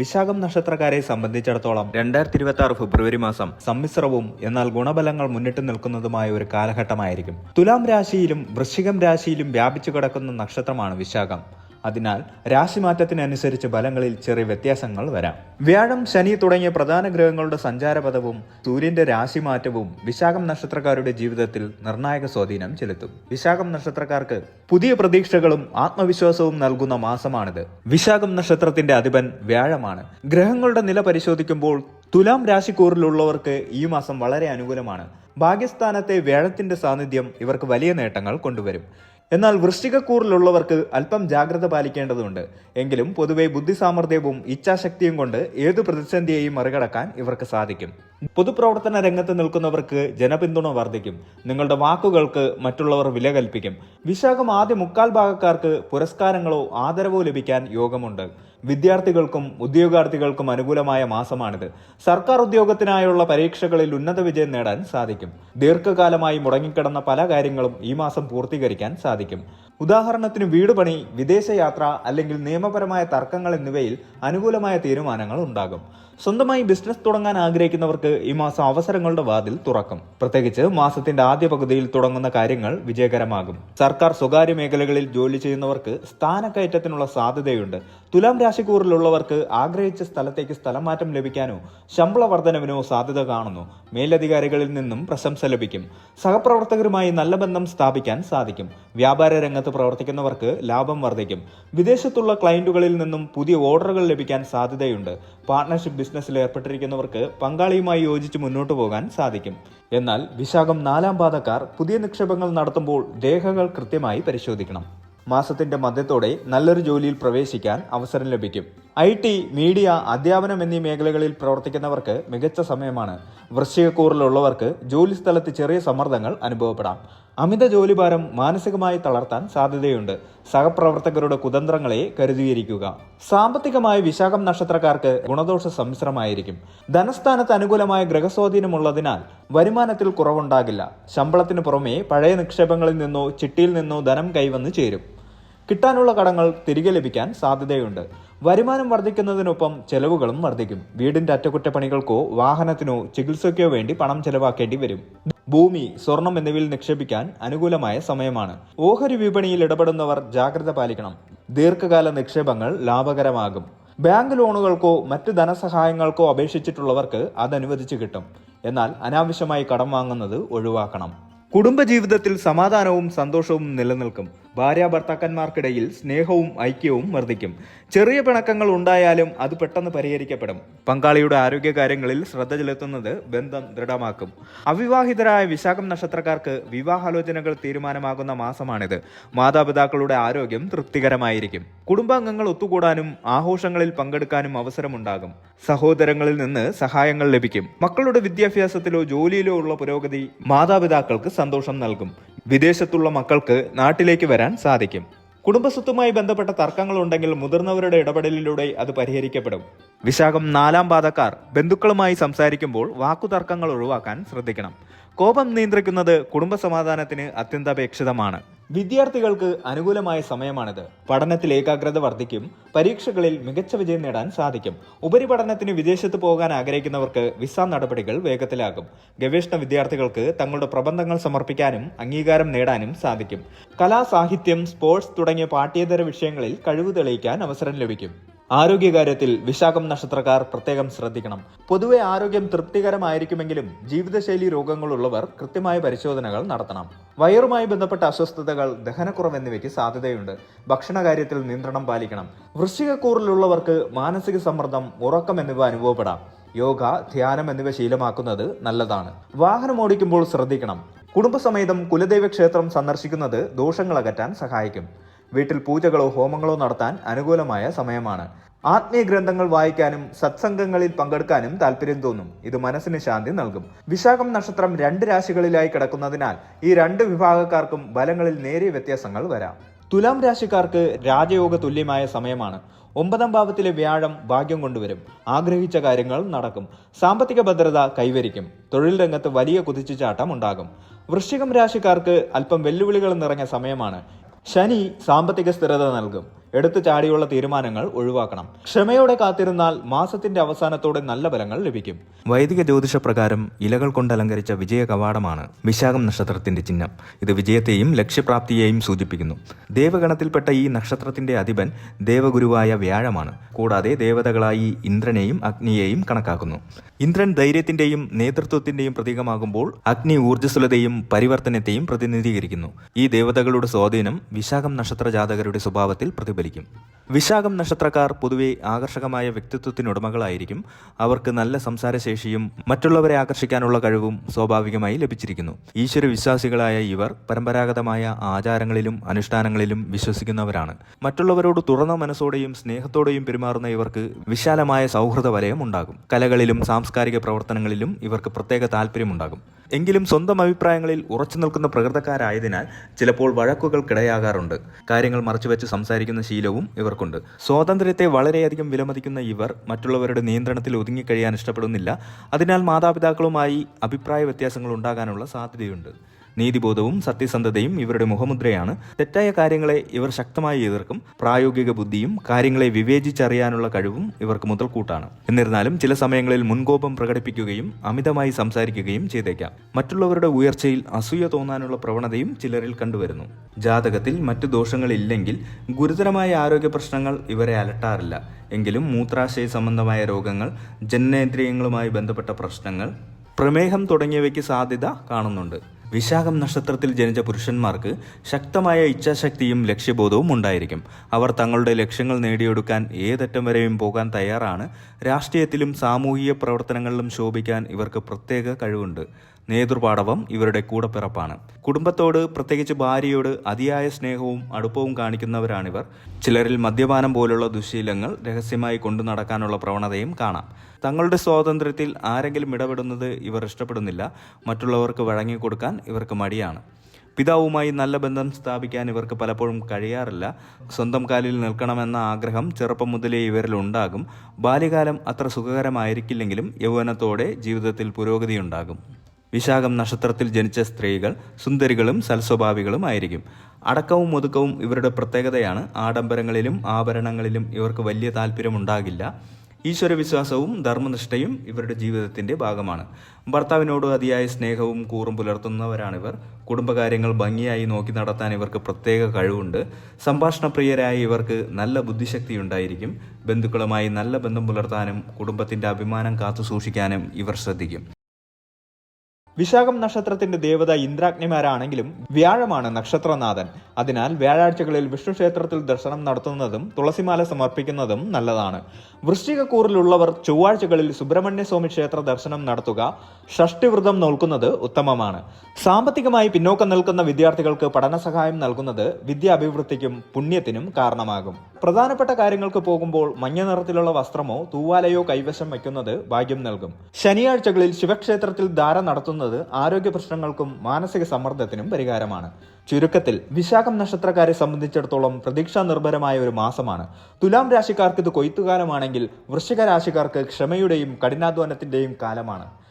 വിശാഖം നക്ഷത്രക്കാരെ സംബന്ധിച്ചിടത്തോളം രണ്ടായിരത്തി ഇരുപത്തി ആറ് ഫെബ്രുവരി മാസം സമ്മിശ്രവും എന്നാൽ ഗുണബലങ്ങൾ മുന്നിട്ട് നിൽക്കുന്നതുമായ ഒരു കാലഘട്ടമായിരിക്കും. തുലാം രാശിയിലും വൃശ്ചികം രാശിയിലും വ്യാപിച്ചു കിടക്കുന്ന നക്ഷത്രമാണ് വിശാഖം. അതിനാൽ രാശിമാറ്റത്തിനനുസരിച്ച് ഫലങ്ങളിൽ ചെറിയ വ്യത്യാസങ്ങൾ വരാം. വ്യാഴം ശനി തുടങ്ങിയ പ്രധാന ഗ്രഹങ്ങളുടെ സഞ്ചാരപഥവും സൂര്യന്റെ രാശിമാറ്റവും വിശാഖം നക്ഷത്രക്കാരുടെ ജീവിതത്തിൽ നിർണായക സ്വാധീനം ചെലുത്തും. വിശാഖം നക്ഷത്രക്കാർക്ക് പുതിയ പ്രതീക്ഷകളും ആത്മവിശ്വാസവും നൽകുന്ന മാസമാണിത്. വിശാഖം നക്ഷത്രത്തിന്റെ അധിപൻ വ്യാഴമാണ്. ഗ്രഹങ്ങളുടെ നില പരിശോധിക്കുമ്പോൾ തുലാം രാശിക്കൂറിലുള്ളവർക്ക് ഈ മാസം വളരെ അനുകൂലമാണ്. ഭാഗ്യസ്ഥാനത്തെ വ്യാഴത്തിന്റെ സാന്നിധ്യം ഇവർക്ക് വലിയ നേട്ടങ്ങൾ കൊണ്ടുവരും. എന്നാൽ വൃശ്ചികക്കൂറിലുള്ളവർക്ക് അല്പം ജാഗ്രത പാലിക്കേണ്ടതുണ്ട്. എങ്കിലും പൊതുവെ ബുദ്ധിസാമർഥ്യവും ഇച്ഛാശക്തിയും കൊണ്ട് ഏതു പ്രതിസന്ധിയെയും മറികടക്കാൻ ഇവർക്ക് സാധിക്കും. പൊതുപ്രവർത്തന രംഗത്ത് നിൽക്കുന്നവർക്ക് ജനപിന്തുണ വർദ്ധിക്കും. നിങ്ങളുടെ വാക്കുകൾക്ക് മറ്റുള്ളവർ വില കൽപ്പിക്കും. വിശാഖം ആദ്യ മുക്കാൽ ഭാഗക്കാർക്ക് പുരസ്കാരങ്ങളോ ആദരവോ ലഭിക്കാൻ യോഗമുണ്ട്. വിദ്യാർത്ഥികൾക്കും ഉദ്യോഗാർത്ഥികൾക്കും അനുകൂലമായ മാസമാണിത്. സർക്കാർ ഉദ്യോഗത്തിനായുള്ള പരീക്ഷകളിൽ ഉന്നത വിജയം നേടാൻ സാധിക്കും. ദീർഘകാലമായി മുടങ്ങിക്കിടന്ന പല കാര്യങ്ങളും ഈ മാസം പൂർത്തീകരിക്കാൻ സാധിക്കും. ഉദാഹരണത്തിന് വീട് പണി വിദേശയാത്ര അല്ലെങ്കിൽ നിയമപരമായ തർക്കങ്ങൾ എന്നിവയിൽ അനുകൂലമായ തീരുമാനങ്ങൾ ഉണ്ടാകും. സ്വന്തമായി ബിസിനസ് തുടങ്ങാൻ ആഗ്രഹിക്കുന്നവർക്ക് ഈ മാസം അവസരങ്ങളുടെ വാതിൽ തുറക്കും. പ്രത്യേകിച്ച് മാസത്തിന്റെ ആദ്യ പകുതിയിൽ തുടങ്ങുന്ന കാര്യങ്ങൾ വിജയകരമാകും. സർക്കാർ സ്വകാര്യ മേഖലകളിൽ ജോലി ചെയ്യുന്നവർക്ക് സ്ഥാനക്കയറ്റത്തിനുള്ള സാധ്യതയുണ്ട്. തുലാം രാശിക്കൂറിലുള്ളവർക്ക് ആഗ്രഹിച്ച സ്ഥലത്തേക്ക് സ്ഥലം മാറ്റം ലഭിക്കാനോ ശമ്പള വർധനവിനോ സാധ്യത കാണുന്നു. മേലധികാരികളിൽ നിന്നും പ്രശംസ ലഭിക്കും. സഹപ്രവർത്തകരുമായി നല്ല ബന്ധം സ്ഥാപിക്കാൻ സാധിക്കും. വ്യാപാര രംഗത്ത് പ്രവർത്തിക്കുന്നവർക്ക് ലാഭം വർദ്ധിക്കും. വിദേശത്തുള്ള ക്ലയന്റുകളിൽ നിന്നും പുതിയ ഓർഡറുകൾ ലഭിക്കാൻ സാധ്യതയുണ്ട്. പാർട്ണർഷിപ്പ് ബിസിനസ്സിൽ ഏർപ്പെട്ടിരിക്കുന്നവർക്ക് പങ്കാളിയുമായി യോജിച്ച് മുന്നോട്ട് പോകാൻ സാധിക്കും. എന്നാൽ വിശാഖം നാലാം പാതക്കാർ പുതിയ നിക്ഷേപങ്ങൾ നടത്തുമ്പോൾ രേഖകൾ കൃത്യമായി പരിശോധിക്കണം. മാസത്തിന്റെ മധ്യത്തോടെ നല്ലൊരു ജോലിയിൽ പ്രവേശിക്കാൻ അവസരം ലഭിക്കും. ഐ ടി മീഡിയ അധ്യാപനം എന്നീ മേഖലകളിൽ പ്രവർത്തിക്കുന്നവർക്ക് മികച്ച സമയമാണ്. വൃശ്ചികക്കൂറിലുള്ളവർക്ക് ജോലി സ്ഥലത്ത് ചെറിയ സമ്മർദ്ദങ്ങൾ അനുഭവപ്പെടാം. അമിത ജോലിഭാരം മാനസികമായി തളർത്താൻ സാധ്യതയുണ്ട്. സഹപ്രവർത്തകരുടെ കുതന്ത്രങ്ങളെ കരുതിയിരിക്കുക. സാമ്പത്തികമായി വിശാഖം നക്ഷത്രക്കാർക്ക് ഗുണദോഷ സമ്മിശ്രമായിരിക്കും. ധനസ്ഥാനത്ത് അനുകൂലമായ ഗ്രഹസ്വാധീനമുള്ളതിനാൽ വരുമാനത്തിൽ കുറവുണ്ടാകില്ല. ശമ്പളത്തിന് പുറമേ പഴയ നിക്ഷേപങ്ങളിൽ നിന്നോ ചിട്ടിയിൽ നിന്നോ ധനം കൈവന്നു ചേരും. കിട്ടാനുള്ള കടങ്ങൾ തിരികെ ലഭിക്കാൻ സാധ്യതയുണ്ട്. വരുമാനം വർദ്ധിക്കുന്നതിനൊപ്പം ചെലവുകളും വർദ്ധിക്കും. വീടിന്റെ അറ്റകുറ്റപ്പണികൾക്കോ വാഹനത്തിനോ ചികിത്സയ്ക്കോ വേണ്ടി പണം ചെലവാക്കേണ്ടി വരും. ഭൂമി സ്വർണം എന്നിവയിൽ നിക്ഷേപിക്കാൻ അനുകൂലമായ സമയമാണ്. ഓഹരി വിപണിയിൽ ഇടപെടുന്നവർ ജാഗ്രത പാലിക്കണം. ദീർഘകാല നിക്ഷേപങ്ങൾ ലാഭകരമാകും. ബാങ്ക് ലോണുകൾക്കോ മറ്റ് ധനസഹായങ്ങൾക്കോ അപേക്ഷിച്ചിട്ടുള്ളവർക്ക് അതനുവദിച്ചു കിട്ടും. എന്നാൽ അനാവശ്യമായി കടം വാങ്ങുന്നത് ഒഴിവാക്കണം. കുടുംബജീവിതത്തിൽ സമാധാനവും സന്തോഷവും നിലനിൽക്കും. ഭാര്യ ഭർത്താക്കന്മാർക്കിടയിൽ സ്നേഹവും ഐക്യവും വർദ്ധിക്കും. ചെറിയ പിണക്കങ്ങൾ ഉണ്ടായാലും അത് പെട്ടെന്ന് പരിഹരിക്കപ്പെടും. പങ്കാളിയുടെ ആരോഗ്യകാര്യങ്ങളിൽ ശ്രദ്ധ ചെലുത്തുന്നത് ബന്ധം ദൃഢമാക്കും. അവിവാഹിതരായ വിശാഖം നക്ഷത്രക്കാർക്ക് വിവാഹാലോചനകൾ തീരുമാനമാകുന്ന മാസമാണിത്. മാതാപിതാക്കളുടെ ആരോഗ്യം തൃപ്തികരമായിരിക്കും. കുടുംബാംഗങ്ങൾ ഒത്തുകൂടാനും ആഘോഷങ്ങളിൽ പങ്കെടുക്കാനും അവസരമുണ്ടാകും. സഹോദരങ്ങളിൽ നിന്ന് സഹായങ്ങൾ ലഭിക്കും. മക്കളുടെ വിദ്യാഭ്യാസത്തിലോ ജോലിയിലോ ഉള്ള പുരോഗതി മാതാപിതാക്കൾക്ക് സന്തോഷം നൽകും. വിദേശത്തുള്ള മക്കൾക്ക് നാട്ടിലേക്ക് വരാൻ സാധിക്കും. കുടുംബസ്വത്തുമായി ബന്ധപ്പെട്ട തർക്കങ്ങൾ ഉണ്ടെങ്കിൽ മുതിർന്നവരുടെ ഇടപെടലിലൂടെ അത് പരിഹരിക്കപ്പെടും. വിശാഖം നാലാം പാതക്കാർ ബന്ധുക്കളുമായി സംസാരിക്കുമ്പോൾ വാക്കുതർക്കങ്ങൾ ഒഴിവാക്കാൻ ശ്രദ്ധിക്കണം. കോപം നിയന്ത്രിക്കുന്നത് കുടുംബ സമാധാനത്തിന് അത്യന്താപേക്ഷിതമാണ്. വിദ്യാർത്ഥികൾക്ക് അനുകൂലമായ സമയമാണിത്. പഠനത്തിൽ ഏകാഗ്രത വർദ്ധിക്കും. പരീക്ഷകളിൽ മികച്ച വിജയം നേടാൻ സാധിക്കും. ഉപരിപഠനത്തിന് വിദേശത്ത് പോകാൻ ആഗ്രഹിക്കുന്നവർക്ക് വിസ നടപടികൾ വേഗത്തിലാകും. ഗവേഷണ വിദ്യാർത്ഥികൾക്ക് തങ്ങളുടെ പ്രബന്ധങ്ങൾ സമർപ്പിക്കാനും അംഗീകാരം നേടാനും സാധിക്കും. കലാ സാഹിത്യം സ്പോർട്സ് തുടങ്ങിയ പാഠ്യേതര വിഷയങ്ങളിൽ കഴിവ് തെളിയിക്കാൻ അവസരം ലഭിക്കും. ആരോഗ്യകാര്യത്തിൽ വിശാഖം നക്ഷത്രക്കാർ പ്രത്യേകം ശ്രദ്ധിക്കണം. പൊതുവെ ആരോഗ്യം തൃപ്തികരമായിരിക്കുമെങ്കിലും ജീവിതശൈലി രോഗങ്ങളുള്ളവർ കൃത്യമായ പരിശോധനകൾ നടത്തണം. വയറുമായി ബന്ധപ്പെട്ട അസ്വസ്ഥതകൾ ദഹനക്കുറവ് എന്നിവയ്ക്ക് സാധ്യതയുണ്ട്. ഭക്ഷണകാര്യത്തിൽ നിയന്ത്രണം പാലിക്കണം. വൃശ്ചികക്കൂറിലുള്ളവർക്ക് മാനസിക സമ്മർദ്ദം ഉറക്കം എന്നിവ അനുഭവപ്പെടാം. യോഗ ധ്യാനം എന്നിവ ശീലമാക്കുന്നത് നല്ലതാണ്. വാഹനം ഓടിക്കുമ്പോൾ ശ്രദ്ധിക്കണം. കുടുംബസമേതം കുലദൈവ ക്ഷേത്രം സന്ദർശിക്കുന്നത് ദോഷങ്ങൾ അകറ്റാൻ സഹായിക്കും. വീട്ടിൽ പൂജകളോ ഹോമങ്ങളോ നടത്താൻ അനുകൂലമായ സമയമാണ്. ആത്മീയ ഗ്രന്ഥങ്ങൾ വായിക്കാനും സത്സംഗങ്ങളിൽ പങ്കെടുക്കാനും താല്പര്യം തോന്നും. ഇത് മനസ്സിന് ശാന്തി നൽകും. വിശാഖം നക്ഷത്രം രണ്ട് രാശികളിലായി കിടക്കുന്നതിനാൽ ഈ രണ്ട് വിഭാഗക്കാർക്കും ബലങ്ങളിൽ നേരിയ വ്യത്യാസങ്ങൾ വരാം. തുലാം രാശിക്കാർക്ക് രാജയോഗ തുല്യമായ സമയമാണ്. ഒമ്പതാം ഭാവത്തിലെ വ്യാഴം ഭാഗ്യം കൊണ്ടുവരും. ആഗ്രഹിച്ച കാര്യങ്ങൾ നടക്കും. സാമ്പത്തിക ഭദ്രത കൈവരിക്കും. തൊഴിൽ രംഗത്ത് വലിയ കുതിച്ചുചാട്ടം ഉണ്ടാകും. വൃശ്ചികം രാശിക്കാർക്ക് അല്പം വെല്ലുവിളികൾ നിറഞ്ഞ സമയമാണ്. ശനി സാമ്പത്തിക സ്ഥിരത നൽകും. എടുത്തു ചാടിയുള്ള തീരുമാനങ്ങൾ ഒഴിവാക്കണം. ക്ഷമയോടെ കാത്തിരുന്നാൽ മാസത്തിന്റെ അവസാനത്തോടെ നല്ല ഫലങ്ങൾ ലഭിക്കും. വൈദിക ജ്യോതിഷ പ്രകാരം ഇലകൾ കൊണ്ട് അലങ്കരിച്ച വിജയ കവാടമാണ് വിശാഖം നക്ഷത്രത്തിന്റെ ചിഹ്നം. ഇത് വിജയത്തെയും ലക്ഷ്യപ്രാപ്തിയെയും സൂചിപ്പിക്കുന്നു. ദേവഗണത്തിൽപ്പെട്ട ഈ നക്ഷത്രത്തിന്റെ അധിപൻ ദേവഗുരുവായ വ്യാഴമാണ്. കൂടാതെ ദേവതകളായി ഇന്ദ്രനെയും അഗ്നിയെയും കണക്കാക്കുന്നു. ഇന്ദ്രൻ ധൈര്യത്തിന്റെയും നേതൃത്വത്തിന്റെയും പ്രതീകമാകുമ്പോൾ അഗ്നി ഊർജസ്വലതയും പരിവർത്തനത്തെയും പ്രതിനിധീകരിക്കുന്നു. ഈ ദേവതകളുടെ സ്വാധീനം വിശാഖം നക്ഷത്ര ജാതകരുടെ സ്വഭാവത്തിൽ പ്രതിഫലിക്കും. വിശാഖം നക്ഷത്രക്കാർ പൊതുവെ ആകർഷകമായ വ്യക്തിത്വത്തിനുടമകളായിരിക്കും. അവർക്ക് നല്ല സംസാരശേഷിയും മറ്റുള്ളവരെ ആകർഷിക്കാനുള്ള കഴിവും സ്വാഭാവികമായി ലഭിച്ചിരിക്കുന്നു. ഈശ്വര വിശ്വാസികളായ ഇവർ പരമ്പരാഗതമായ ആചാരങ്ങളിലും അനുഷ്ഠാനങ്ങളിലും വിശ്വസിക്കുന്നവരാണ്. മറ്റുള്ളവരോട് തുറന്ന മനസ്സോടെയും സ്നേഹത്തോടെയും പെരുമാറുന്ന ഇവർക്ക് വിശാലമായ സൗഹൃദ വലയം ഉണ്ടാകും. കലകളിലും സാംസ്കാരിക പ്രവർത്തനങ്ങളിലും ഇവർക്ക് പ്രത്യേക താല്പര്യമുണ്ടാകും എങ്കിലും സ്വന്തം അഭിപ്രായങ്ങളിൽ ഉറച്ചു നിൽക്കുന്ന പ്രകൃതക്കാരായതിനാൽ ചിലപ്പോൾ വഴക്കുകൾക്കിടയാകാറുണ്ട്. കാര്യങ്ങൾ മറച്ചുവെച്ച് സംസാരിക്കുന്ന ശീലവും ഇവർക്കുണ്ട്. സ്വാതന്ത്ര്യത്തെ വളരെയധികം വിലമതിക്കുന്ന ഇവർ മറ്റുള്ളവരുടെ നിയന്ത്രണത്തിൽ ഒതുങ്ങിക്കഴിയാൻ ഇഷ്ടപ്പെടുന്നില്ല. അതിനാൽ മാതാപിതാക്കളുമായി അഭിപ്രായ വ്യത്യാസങ്ങൾ ഉണ്ടാകാനുള്ള സാധ്യതയുണ്ട്. നീതിബോധവും സത്യസന്ധതയും ഇവരുടെ മുഖമുദ്രയാണ്. തെറ്റായ കാര്യങ്ങളെ ഇവർ ശക്തമായി എതിർക്കും. പ്രായോഗിക ബുദ്ധിയും കാര്യങ്ങളെ വിവേചിച്ചറിയാനുള്ള കഴിവും ഇവർക്ക് മുതൽക്കൂട്ടാണ്. എന്നിരുന്നാലും ചില സമയങ്ങളിൽ മുൻകോപം പ്രകടിപ്പിക്കുകയും അമിതമായി സംസാരിക്കുകയും ചെയ്തേക്കാം. മറ്റുള്ളവരുടെ ഉയർച്ചയിൽ അസൂയ തോന്നാനുള്ള പ്രവണതയും ചിലരിൽ കണ്ടുവരുന്നു. ജാതകത്തിൽ മറ്റു ദോഷങ്ങളില്ലെങ്കിൽ ഗുരുതരമായ ആരോഗ്യ പ്രശ്നങ്ങൾ ഇവരെ അലട്ടാറില്ല. എങ്കിലും മൂത്രാശയ സംബന്ധമായ രോഗങ്ങൾ ജനനേന്ദ്രിയങ്ങളുമായി ബന്ധപ്പെട്ട പ്രശ്നങ്ങൾ പ്രമേഹം തുടങ്ങിയവയ്ക്ക് സാധ്യത കാണുന്നുണ്ട്. വിശാഖം നക്ഷത്രത്തിൽ ജനിച്ച പുരുഷന്മാർക്ക് ശക്തമായ ഇച്ഛാശക്തിയും ലക്ഷ്യബോധവും ഉണ്ടായിരിക്കും. അവർ തങ്ങളുടെ ലക്ഷ്യങ്ങൾ നേടിയെടുക്കാൻ ഏതറ്റം വരെയും പോകാൻ തയ്യാറാണ്. രാഷ്ട്രീയത്തിലും സാമൂഹിക പ്രവർത്തനങ്ങളിലും ശോഭിക്കാൻ ഇവർക്ക് പ്രത്യേക കഴിവുണ്ട്. നേതൃപാടവം ഇവരുടെ കൂടപ്പിറപ്പാണ്. കുടുംബത്തോട് പ്രത്യേകിച്ച് ഭാര്യയോട് അതിയായ സ്നേഹവും അടുപ്പവും കാണിക്കുന്നവരാണിവർ. ചിലരിൽ മദ്യപാനം പോലുള്ള ദുശീലങ്ങൾ രഹസ്യമായി കൊണ്ടു നടക്കാനുള്ള പ്രവണതയും കാണാം. തങ്ങളുടെ സ്വാതന്ത്ര്യത്തിൽ ആരെങ്കിലും ഇടപെടുന്നത് ഇവർ ഇഷ്ടപ്പെടുന്നില്ല. മറ്റുള്ളവർക്ക് വഴങ്ങിക്കൊടുക്കാൻ ഇവർക്ക് മടിയാണ്. പിതാവുമായി നല്ല ബന്ധം സ്ഥാപിക്കാൻ ഇവർക്ക് പലപ്പോഴും കഴിയാറില്ല. സ്വന്തം കാലിൽ നിൽക്കണമെന്ന ആഗ്രഹം ചെറുപ്പം മുതലേ ഇവരിൽ ഉണ്ടാകും. ബാല്യകാലം അത്ര സുഖകരമായിരിക്കില്ലെങ്കിലും യൗവനത്തോടെ ജീവിതത്തിൽ പുരോഗതിയുണ്ടാകും. വിശാഖം നക്ഷത്രത്തിൽ ജനിച്ച സ്ത്രീകൾ സുന്ദരികളും സൽസ്വഭാവികളും ആയിരിക്കും. അടക്കവും ഒതുക്കവും ഇവരുടെ പ്രത്യേകതയാണ്. ആഡംബരങ്ങളിലും ആഭരണങ്ങളിലും ഇവർക്ക് വലിയ താല്പര്യമുണ്ടാകില്ല. ഈശ്വരവിശ്വാസവും ധർമ്മനിഷ്ഠയും ഇവരുടെ ജീവിതത്തിന്റെ ഭാഗമാണ്. ഭർത്താവിനോട് അതിയായ സ്നേഹവും കൂറും പുലർത്തുന്നവരാണിവർ. കുടുംബകാര്യങ്ങൾ ഭംഗിയായി നോക്കി നടത്താൻ ഇവർക്ക് പ്രത്യേക കഴിവുണ്ട്. സംഭാഷണപ്രിയരായ ഇവർക്ക് നല്ല ബുദ്ധിശക്തി ഉണ്ടായിരിക്കും. ബന്ധുക്കളുമായി നല്ല ബന്ധം പുലർത്താനും കുടുംബത്തിന്റെ അഭിമാനം കാത്തു സൂക്ഷിക്കാനും ഇവർ ശ്രദ്ധിക്കും. വിശാഖം നക്ഷത്രത്തിന്റെ ദേവത ഇന്ദ്രാഗ്നിമാരാണെങ്കിലും വ്യാഴമാണ് നക്ഷത്രനാഥൻ. അതിനാൽ വ്യാഴാഴ്ചകളിൽ വിഷ്ണുക്ഷേത്രത്തിൽ ദർശനം നടത്തുന്നതും തുളസിമാല സമർപ്പിക്കുന്നതും നല്ലതാണ്. വൃശ്ചികക്കൂറിലുള്ളവർ ചൊവ്വാഴ്ചകളിൽ സുബ്രഹ്മണ്യസ്വാമി ക്ഷേത്ര ദർശനം നടത്തുക ഷഷ്ടിവ്രതം നോൽക്കുന്നത് ഉത്തമമാണ്. സാമ്പത്തികമായി പിന്നോക്കം നിൽക്കുന്ന വിദ്യാർത്ഥികൾക്ക് പഠന സഹായം നൽകുന്നത് വിദ്യാഭിവൃദ്ധിക്കും പുണ്യത്തിനും കാരണമാകും. പ്രധാനപ്പെട്ട കാര്യങ്ങൾക്ക് പോകുമ്പോൾ മഞ്ഞ നിറത്തിലുള്ള വസ്ത്രമോ തൂവാലയോ കൈവശം വയ്ക്കുന്നത് ഭാഗ്യം നൽകും. ശനിയാഴ്ചകളിൽ ശിവക്ഷേത്രത്തിൽ ധാര നടത്തുന്നത് ആരോഗ്യ പ്രശ്നങ്ങൾക്കും മാനസിക സമ്മർദ്ദത്തിനും പരിഹാരമാണ്. ചുരുക്കത്തിൽ വിശാഖം നക്ഷത്രക്കാരെ സംബന്ധിച്ചിടത്തോളം പ്രതീക്ഷാ നിർഭരമായ ഒരു മാസമാണ്. തുലാം രാശിക്കാർക്ക് ഇത് കൊയ്ത്തുകാലമാണെങ്കിൽ വൃശ്ചിക രാശിക്കാർക്ക് ക്ഷമയുടെയും കഠിനാധ്വാനത്തിന്റെയും കാലമാണ്.